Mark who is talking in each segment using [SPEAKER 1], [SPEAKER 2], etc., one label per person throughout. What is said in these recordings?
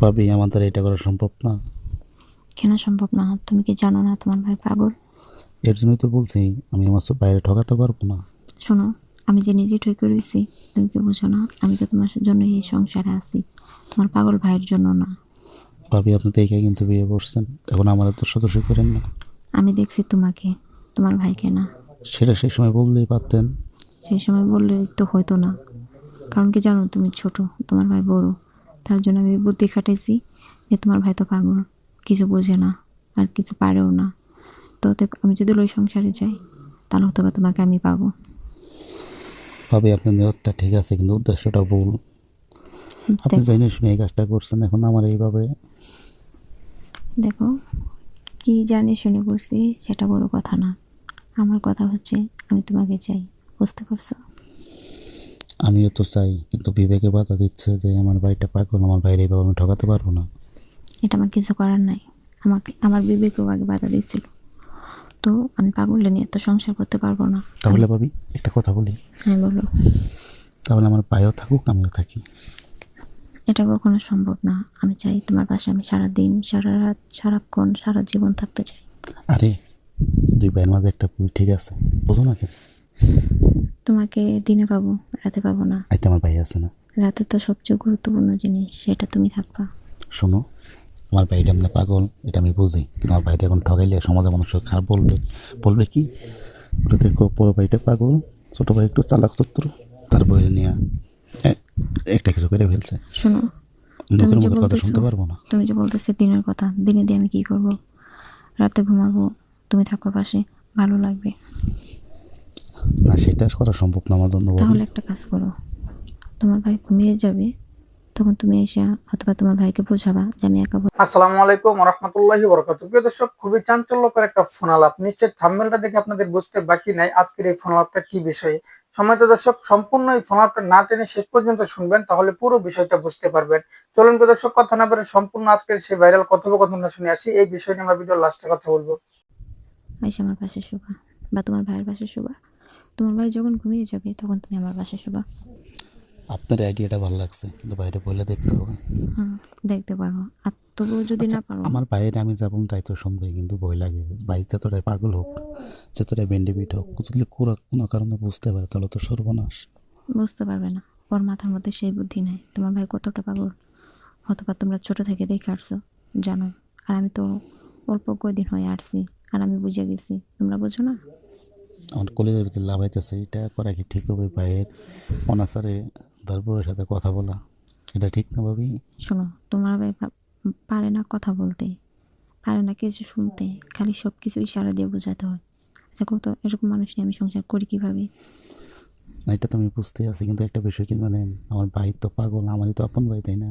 [SPEAKER 1] ভাবি আমাদের এটা করা সম্ভব না।
[SPEAKER 2] কেন সম্ভব না? তুমি কি জানো না তোমার ভাই পাগল?
[SPEAKER 1] এর জন্যই তো বলছি আমি আমার সব বাইরে ঠকাতে পারব না।
[SPEAKER 2] শোনো আমি যে নিজে ঠকে রয়েছি তুমি কি বুঝো না? আমি তো তোমার জন্য এই সংসারে আছি। তোমার পাগল ভাইয়ের জন্য না।
[SPEAKER 1] ভাবি আপনি দেখে কিন্তু বিয়ে করছেন। এখন আমার তো সদস্য করেন না।
[SPEAKER 2] আমি দেখছি তোমাকে তোমার ভাইকে না।
[SPEAKER 1] সেটা সেই সময় বললেই পারতেন।
[SPEAKER 2] সেই সময় বললে তো হয়তো না। কারণ কি জানো তুমি ছোট তোমার ভাই বড়। তার জন্য আমি বুদ্ধি খাটাইছি যে তোমার ভাই তো পাগল কিছু বোঝে না আর কিছু পারেও না। তো আমি যদি ওই সংসারে যাই তাহলে হয়তো বা তোমাকে আমি পাবো।
[SPEAKER 1] ভাবি আপনার নিয়তটা ঠিক আছে কিন্তু উদ্দেশ্যটা ভুল। আপনি জানি শুনে এই কাজটা করছেন এখন আমার এইভাবে
[SPEAKER 2] দেখো কি জানি শুনে করছি সেটা বড় কথা না। আমার কথা হচ্ছে আমি তোমাকে চাই বুঝতে পারছ?
[SPEAKER 1] আমিও তো চাই কিন্তু বিবেকে বাধা দিচ্ছে যে আমার বাড়িটা পাগল আমার বাইরে এইভাবে আমি ঠকাতে পারব না।
[SPEAKER 2] এটা আমার কিছু করার নাই। আমাকে আমার বিবেকেও আগে বাধা দিয়েছিল। তো আমি পাগলে নিয়ে তো সংসার করতে পারব না।
[SPEAKER 1] তাহলে ভাবি একটা কথা বলি।
[SPEAKER 2] হ্যাঁ বলো।
[SPEAKER 1] তাহলে আমার ভাইও থাকুক আমিও থাকি।
[SPEAKER 2] এটা কখনো সম্ভব না। আমি চাই তোমার পাশে আমি সারা দিন সারা রাত সারাক্ষণ সারা জীবন থাকতে চাই।
[SPEAKER 1] আরে দুই ভাইয়ের মাঝে একটা ঠিক আছে। বুঝো না কেন?
[SPEAKER 2] তোমাকে দিনে পাবো রাতে পাবো না।
[SPEAKER 1] আইতে আমার ভাই আছে না।
[SPEAKER 2] রাতে তো সবচেয়ে গুরুত্বপূর্ণ জিনিস সেটা তুমি থাকবা।
[SPEAKER 1] শোনো আমার ভাইটা এমনি পাগল এটা আমি বুঝি। কিন্তু আমার ভাইটা এখন ঠগাইলে সমাজে মানুষ খারাপ বলবে। বলবে কি? দেখো বড় ভাইটা পাগল। ছোটো ভাই একটু চালাক চত্র তার বইয়ে নিয়ে একটা কিছু করে ফেলছে।
[SPEAKER 2] শোনো
[SPEAKER 1] লোকের মুখের কথা শুনতে পারব না।
[SPEAKER 2] তুমি যে বলতেছে দিনের কথা দিনে দিয়ে আমি কি করব? রাতে ঘুমাবো তুমি থাকো পাশে ভালো লাগবে।
[SPEAKER 1] না সেটা করা সম্ভব না আমার জন্য
[SPEAKER 2] তাহলে একটা কাজ করো। তোমার ভাই ঘুমিয়ে যাবে তখন তুমি এসে অথবা তোমার ভাইকে বোঝাবা যে আমি একা বসে
[SPEAKER 3] আসসালামু আলাইকুম রহমতুল্লাহি বরকাত প্রিয় দর্শক খুবই চাঞ্চল্যকর একটা ফোন আলাপ। নিশ্চয়ই থাম্বেলটা দেখে আপনাদের বুঝতে বাকি নাই আজকের এই ফোন আলাপটা কি বিষয়ে। সময়ত দর্শক সম্পূর্ণ এই ফোন আলাপটা না টেনে শেষ পর্যন্ত শুনবেন তাহলে পুরো বিষয়টা বুঝতে পারবেন। চলুন প্রিয় দর্শক কথা না বলে সম্পূর্ণ আজকের সেই ভাইরাল কথোপকথনটা শুনে আসি। এই বিষয় নিয়ে আমরা ভিডিও লাস্টে কথা বলব।
[SPEAKER 2] এসে আমার পাশে শোবা বা তোমার ভাইয়ের পাশে শোবা। তোমার ভাই যখন ঘুমিয়ে যাবে তখন তুমি আমার পাশে শোবা।
[SPEAKER 1] আপনার আইডিয়াটা ভালো লাগছে কিন্তু বাইরে বলে দেখতে হবে।
[SPEAKER 2] দেখতে পারো আর তবুও যদি না পারো
[SPEAKER 1] আমার বাইরে আমি যাব তাই তো শুনবে কিন্তু ভয় লাগে। বাইক যতটাই পাগল হোক যতটাই বেন্ডিবিট হোক যদি কোনো কোনো কারণে বুঝতে পারে তাহলে তো সর্বনাশ।
[SPEAKER 2] বুঝতে পারবে না। ওর মাথার মধ্যে সেই বুদ্ধি নেই। তোমার ভাই কতটা পাগল? অথবা তোমরা ছোট থেকে দেখে আসছো জানো। আর আমি তো অল্প কয়দিন হয়ে আসছি। আর আমি বুঝে গেছি। তোমরা বোঝো না?
[SPEAKER 1] আমার কলেজের ভিতরে লাভাইতেছে এটা করা কি ঠিক হবে ভাইয়ের? অনাসারে তার বউয়ের সাথে কথা বলা এটা ঠিক না ভাবি?
[SPEAKER 2] শোনো তোমার ভাই পারে না কথা বলতে পারে না কিছু শুনতে খালি সব কিছু ইশারা দিয়ে বোঝাতে হয়। আচ্ছা কত এরকম মানুষ নিয়ে আমি সংসার করি কীভাবে?
[SPEAKER 1] এটা তো আমি বুঝতেই আছি কিন্তু একটা বিষয় কি জানেন? আমার ভাই তো পাগল আমারই তো আপন ভাই তাই না?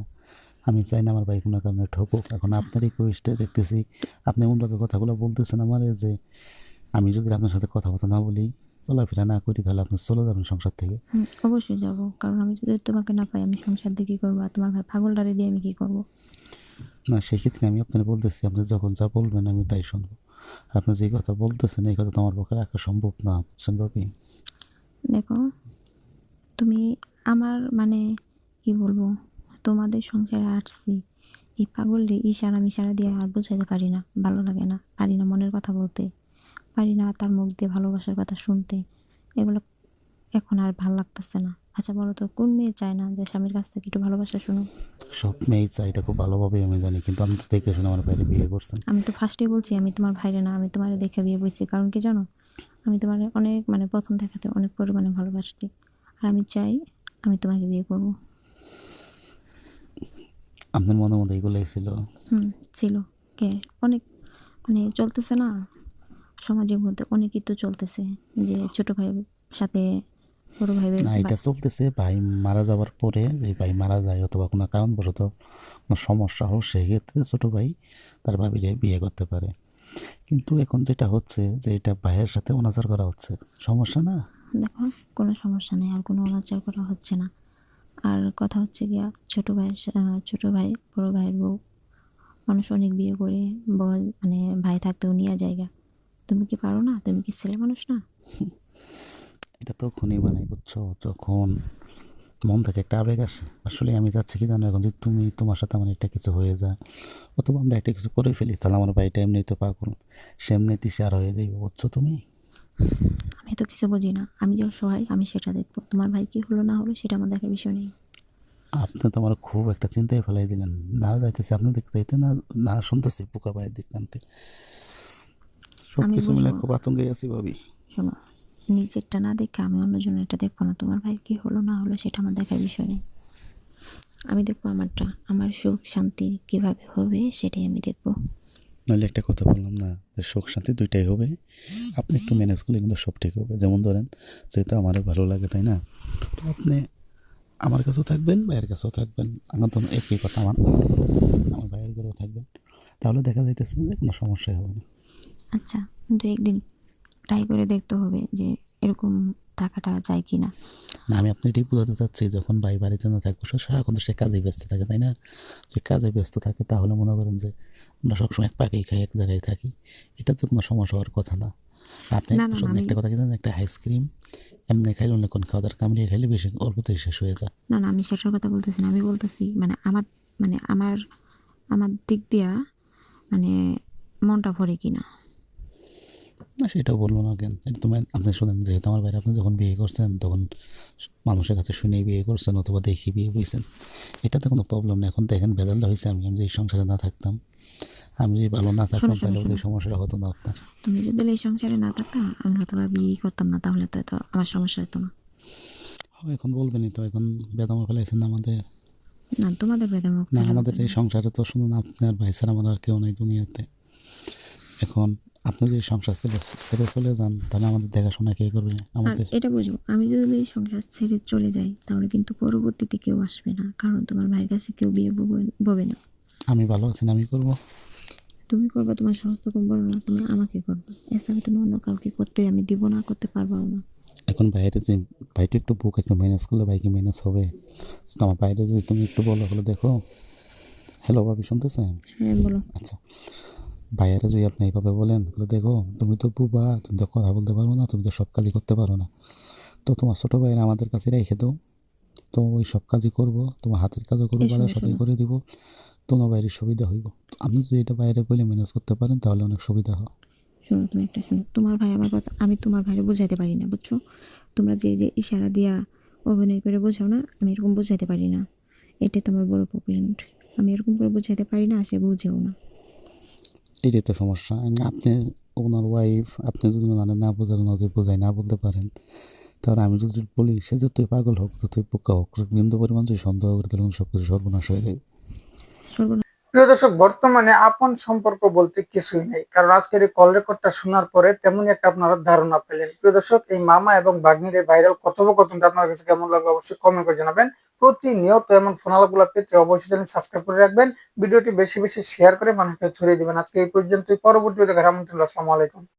[SPEAKER 1] আমি চাই না আমার ভাই কোনো কারণে ঠকুক। এখন আপনার রিকোয়েস্টে দেখতেছি। আপনি এমনভাবে কথাগুলো বলতেছেন আমার যে আমি যদি আপনার সাথে কথাবার্তা না বলি চলাফেরা না করি তাহলে আপনি চলে যাবেন সংসার থেকে।
[SPEAKER 2] অবশ্যই যাব। কারণ আমি যদি তোমাকে না পাই আমি সংসার দিয়ে কী করব? আর তোমার ভাই পাগলটারে দিয়ে আমি কী করব?
[SPEAKER 1] না সেক্ষেত্রে আমি আপনার বলতেছি আপনি যখন যা বলবেন আমি তাই শুনব। আর আপনি যে কথা বলতেছেন এই কথা তোমার পক্ষে রাখা সম্ভব না বুঝছেন ভাবি?
[SPEAKER 2] দেখো তুমি আমার মানে কি বলব? তোমাদের সংসারে আসছি। এই পাগলরে ইশারা মিশারা দিয়ে আর বোঝাতে পারি না ভালো লাগে না। পারি না মনের কথা বলতে পারি না তার মুখ দিয়ে ভালোবাসার কথা শুনতে। এগুলো এখন আর ভালো লাগতেছে না। আচ্ছা বলো তো কোন মেয়ে চায় না যে স্বামীর কাছ থেকে একটু ভালোবাসা শুনো
[SPEAKER 1] সব মেয়েই চাই এটা খুব ভালোভাবে আমি জানি কিন্তু আমি তো দেখে শুনে আমার বাইরে বিয়ে করছেন
[SPEAKER 2] আমি তো ফার্স্টে বলছি আমি তোমার ভাইরে না আমি তোমার দেখে বিয়ে বসছি কারণ কি জানো? আমি তোমার অনেক মানে প্রথম দেখাতে অনেক পরিমাণে ভালোবাসছি। আর আমি চাই আমি তোমাকে বিয়ে করব।
[SPEAKER 1] আপনার মনে মধ্যে এগুলোই ছিল?
[SPEAKER 2] হুম ছিল। কে? অনেক। মানে চলতেছে না। সমাজের মধ্যে অনেকই তো চলতেছে। যে ছোট ভাইয়ের সাথে বড় ভাইয়ের
[SPEAKER 1] না এটা চলতেছে। ভাই মারা যাওয়ার পরে যে ভাই মারা যায় অথবা কোনো কারণবশত কোনো সমস্যা হোক সেক্ষেত্রে ছোটো ভাই তার ভাবিরে বিয়ে করতে পারে। কিন্তু এখন যেটা হচ্ছে যে এটা ভাইয়ের সাথে অনাচার করা হচ্ছে। সমস্যা না?
[SPEAKER 2] দেখো কোনো সমস্যা নেই। আর কোনো অনাচার করা হচ্ছে না। আর কথা হচ্ছে গিয়া ছোট ভাই ছোট ভাই, বড় ভাইয়ের বউ। মানুষ অনেক বিয়ে করে, বল মানে ভাই থাকতেও নিয়ে জায়গা তুমি কি পারো না? তুমি কি ছেলে মানুষ না?
[SPEAKER 1] এটা তখনই বানাই, বুঝছ? যখন মন থেকে একটা আবেগ আসে, আসলে আমি যাচ্ছি কি জানো এখন যদি তুমি তোমার সাথে আমার একটা কিছু হয়ে যায়, অথবা আমরা একটা কিছু করে ফেলি, তাহলে আমার ভাইটা এমনি তো পাগল সে এমনিতেই শেয়ার হয়ে যাইবে, বুঝছ তুমি?
[SPEAKER 2] আমি তো কিছু বুঝি না। আমি যে অসহায় আমি সেটা দেখব। তোমার ভাই কি হলো না হলো সেটা আমার দেখার বিষয় নেই।
[SPEAKER 1] আপনি তো আমার খুব একটা চিন্তায় ফেলাই দিলেন। না যাইতেছি আপনি দেখতে যাইতে না না শুনতেছি পোকা পায়ের দিক টানতে সব কিছু মিলে খুব আতঙ্কে আছি ভাবি।
[SPEAKER 2] শোনো নিজেরটা না দেখে আমি অন্যজনেরটা দেখব না। তোমার ভাই কি হলো না হলো সেটা আমার দেখার বিষয় নেই। আমি দেখব আমারটা। আমার সুখ শান্তি কীভাবে হবে সেটাই আমি দেখব।
[SPEAKER 1] নাহলে একটা কথা বললাম না, যে সুখ শান্তি দুইটাই হবে। আপনি একটু ম্যানেজ করলে কিন্তু সব ঠিক হবে। যেমন ধরেন, যেহেতু আমারও ভালো লাগে, তাই না? তো আপনি আমার কাছেও থাকবেন, ভাইয়ের কাছেও থাকবেন। আমার তো একই কথা আমার আমার ভাইয়ের ঘরেও থাকবেন। তাহলে দেখা যাইতেছে যে কোনো সমস্যাই হবে না।
[SPEAKER 2] আচ্ছা কিন্তু একদিন ট্রাই করে দেখতে হবে যে এরকম থাকাটা যায় কি না
[SPEAKER 1] না আমি আপনি এটাই বোঝাতে চাচ্ছি যখন ভাই বাড়িতে না থাকব সে সারাক্ষণ সে কাজে ব্যস্ত থাকে তাই না? যে কাজে ব্যস্ত থাকে তাহলে মনে করেন যে আমরা সবসময় এক পাকেই খাই এক জায়গায় থাকি। এটা তো কোনো সমস্যা হওয়ার কথা না। আপনি একটা কথা কি জানেন? একটা আইসক্রিম এমনি খাইলে অন্য কোন খাওয়া দাওয়ার কামড়িয়ে খাইলে বেশি অল্পতেই শেষ হয়ে যায়।
[SPEAKER 2] না না আমি সেটার কথা বলতেছি না আমি বলতেছি মানে আমার মানে আমার আমার দিক দিয়া মানে মনটা ভরে কিনা।
[SPEAKER 1] না সেটাও বলব না কেন এটা তো মেন- আপনি শুনেন যেহেতু আমার বাইরে আপনি যখন বিয়ে করছেন তখন মানুষের কাছে শুনেই বিয়ে করছেন অথবা দেখি বিয়ে করছেন এটাতে কোনো প্রবলেম নেই। এখন দেখেন বেদালটা হয়েছে আমি আমি যদি সংসারে না থাকতাম আমি যদি ভালো না থাকতাম তাহলে
[SPEAKER 2] শোনো।
[SPEAKER 1] ওদের সমস্যাটা হতো না আপনার।
[SPEAKER 2] তুমি যদি এই সংসারে না থাকতাম আমি হয়তো বা বিয়ে করতাম না তাহলে তো এত আমার সমস্যা হতো না।
[SPEAKER 1] এখন বলবেনই তো এখন বেদমা ফেলাইছেন আমাদের।
[SPEAKER 2] না তোমাদের বেদম
[SPEAKER 1] না আমাদের এই সংসারে তো শুনুন আপনার ভাই ছাড়া আমার আর কেউ নেই দুনিয়াতে। এখন আপনি যদি সংসার ছেড়ে ছেড়ে চলে যান তাহলে আমাদের দেখাশোনা কে করবে? আমাদের?
[SPEAKER 2] এটা বুঝব। আমি যদি সংসার ছেড়ে চলে যাই তাহলে কিন্তু পরবর্তীতে কেউ আসবে না। কারণ তোমার ভাইয়ের কাছে কেউ বিয়ে বলবে- না।
[SPEAKER 1] আমি ভালো আছি আমি করব?
[SPEAKER 2] তুমি করবে তোমার সাহস তো না তুমি আমাকে করবে। এছাড়া তুমি অন্য কাউকে করতে আমি দিব না করতে পারব না।
[SPEAKER 1] এখন বাইরে যে ভাইটা একটু বুক একটু ম্যানেজ করলে বাইকে ম্যানেজ হবে? আমার বাইরে যদি তুমি একটু বলো হলো দেখো। হ্যালো ভাবি শুনতেছেন?
[SPEAKER 2] হ্যাঁ বলো।
[SPEAKER 1] আচ্ছা। ভাইয়ারা যদি আপনি এইভাবে বলেন তাহলে দেখো তুমি তো বুবা তুমি তো কথা বলতে পারো না তুমি তো সব কাজই করতে পারো না। তো তোমার ছোটো ভাইয়েরা আমাদের কাছে রেখে দাও। তো ওই সব কাজই করব তোমার হাতের কাজও করব বাজার সাথে করে দিব। তোমার বাইরের সুবিধা হইব। আপনি যদি এটা বাইরে বলে ম্যানেজ করতে পারেন তাহলে অনেক সুবিধা হয়।
[SPEAKER 2] শোনো তুমি একটা শোনো তোমার ভাই আমার কথা আমি তোমার ভাইরে বোঝাইতে পারি না বুঝছ? তোমরা যে যে ইশারা দিয়া অভিনয় করে বোঝাও না আমি এরকম বোঝাইতে পারি না। এটাই তোমার বড় প্রবলেম আমি এরকম করে বোঝাইতে পারি না সে বুঝেও না।
[SPEAKER 1] এটাই তো সমস্যা। আপনি ওনার ওয়াইফ আপনি যদি জানেন না বোঝার না যদি বোঝাই না বলতে পারেন, তাহলে আমি যদি বলি, সে যে তুই পাগল হোক তুই পোকা হোক বিন্দু পরিমাণ যদি সন্দেহ করে তাহলে সব কিছু সর্বনাশ হয়ে যাবে।
[SPEAKER 2] সর্বনাশ
[SPEAKER 3] প্রিয় দর্শক, বর্তমানে আপন সম্পর্ক বলতে কিছুই নেই। কারণ আজকের এই কল রেকর্ডটা শোনার পরে তেমনই একটা আপনারা ধারণা পেলেন। প্রিয় দর্শক, এই মামা এবং বাগ্নির এই ভাইরাল কথোপকথনটা আপনার কাছে কেমন লাগবে অবশ্যই কমেন্ট করে জানাবেন। প্রতিনিয়ত এমন ফোনালাগুলো পেতে অবশ্যই চ্যানেল সাবস্ক্রাইব করে রাখবেন। ভিডিওটি বেশি বেশি শেয়ার করে মানুষকে ছড়িয়ে দিবেন। আজকে এই পর্যন্তই। পরবর্তী দেখা আসসালামু আলাইকুম।